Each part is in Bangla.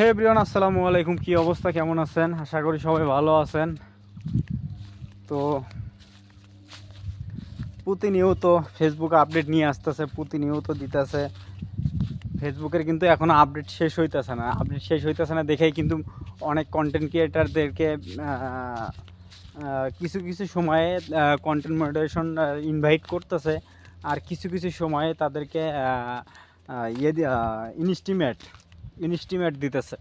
হে ব্রিয়ন আসসালামু আলাইকুম। কি অবস্থা? কেমন আছেন? আশা করি সবাই ভালো আছেন। তো প্রতিনিয়ত ফেসবুক আপডেট নিয়ে আসতেছে, প্রতিনিয়ত দিতেছে। ফেসবুকের কিন্তু এখনও আপডেট শেষ হইতেছে না। আপডেট শেষ হইতেছে না দেখেই কিন্তু অনেক কন্টেন্ট ক্রিয়েটারদেরকে কিছু কিছু সময়ে কন্টেন্ট মডারেশন ইনভাইট করতেছে। আর কিছু কিছু সময়ে তাদেরকে ইয়ে ইনস্টিমেট ইনস্টিমেট দিতেছে।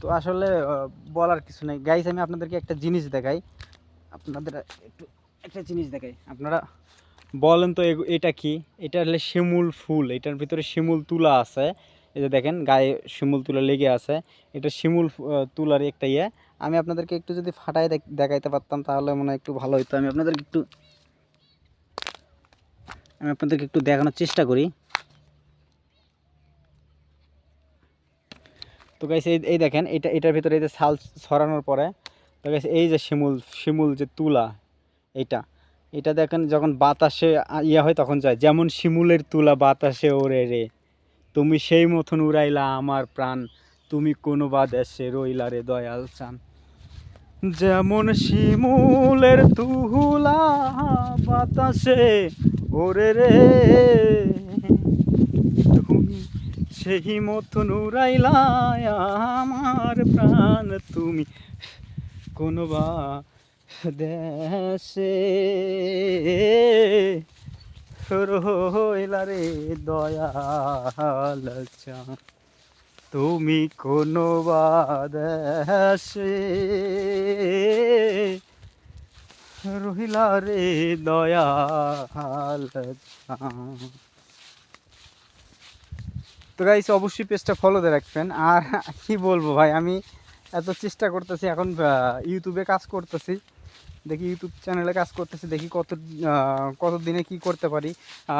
তো আসলে বলার কিছু নেই। গাইস আমি আপনাদেরকে একটা জিনিস দেখাই। আপনাদের একটু একটা জিনিস দেখাই। আপনারা বলেন তো এটা কি? এটা হলে শিমুল ফুল। এটার ভিতরে শিমুল তুলা আছে। এই যে দেখেন, গায়ে শিমুল তুলা লেগে আছে। এটা শিমুল তুলার একটা ইয়ে। আমি আপনাদেরকে একটু যদি ফাটাই দেখাইতে পারতাম, তাহলে মনে হয় একটু ভালো হতো আমি আপনাদেরকে একটু, আমি আপনাদেরকে একটু দেখানোর চেষ্টা করি। তো গাইছে এই দেখেন, এটা এটার ভিতরে এই যে ছাল ছড়ানোর পরে, তো গাইছে এই যে শিমুল শিমুল যে তুলা, এইটা। এটা দেখেন, যখন বাতাসে ইয়ে হয় তখন যায়। যেমন শিমুলের তুলা বাতাসে ওরে রে। তুমি সেই মতন উড়াইলা আমার প্রাণ। তুমি কোনো বা দেশে রইলা রে দয়াল চান। যেমন শিমুলের তুলা বাতাসে ওরে রে। সেই মতন উড়াইলা আমার প্রাণ তুমি। কোনো বা দেশে রে দয়াল তুমি কোনো বা দেশে রহিলা রে দয়াল তো গাইস অবশ্যই পেজটা ফলো দিয়ে রাখবেন। আর কি বলব ভাই, আমি এত চেষ্টা করতেছি, এখন ইউটিউবে কাজ করতেছি। দেখি ইউটিউব চ্যানেলে কাজ করতেছি, দেখি কত কত দিনে কি করতে পারি।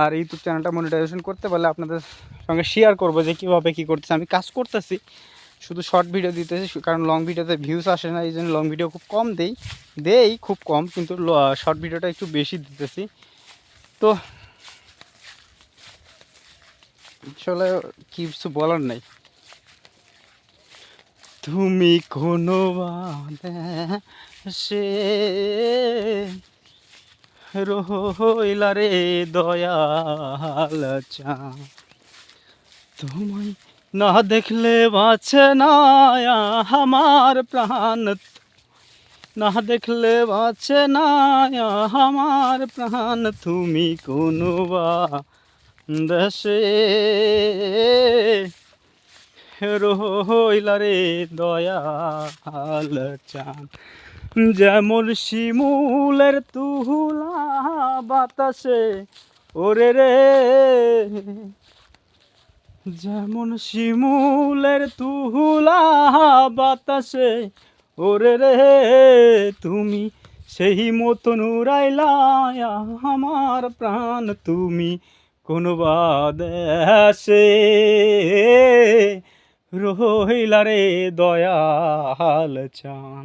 আর ইউটিউব চ্যানেলটা মনিটাইজেশন করতে পারলে আপনাদের সঙ্গে শেয়ার করব যে কীভাবে কী করতেছি। আমি কাজ করতেছি, শুধু শর্ট ভিডিও দিতেছি কারণ লং ভিডিওতে ভিউজ আসে না এই জন্য লং ভিডিও খুব কম দেই। দেই খুব কম, কিন্তু শর্ট ভিডিওটা একটু বেশি দিতেছি। তো আসলে কিছু বলার নাই। তুমি কোনো সে রইলা রে দয়াল চা তোমায় না দেখলে বাঁচে না আমার প্রাণ। না দেখলে বাঁচে না আমার প্রাণ। তুমি কোনো বা দেশে রইলা রে দয়াল চান যেমন শিমুলের তুহুলা বাতাসে ওরে রে। যেমন শিমুলের তুহুলা বাতাসে ওরে রে। তুমি সেই মতন উড়াইলা আমার প্রাণ। তুমি কোনো দেশে রহিলারে দয়াল চান।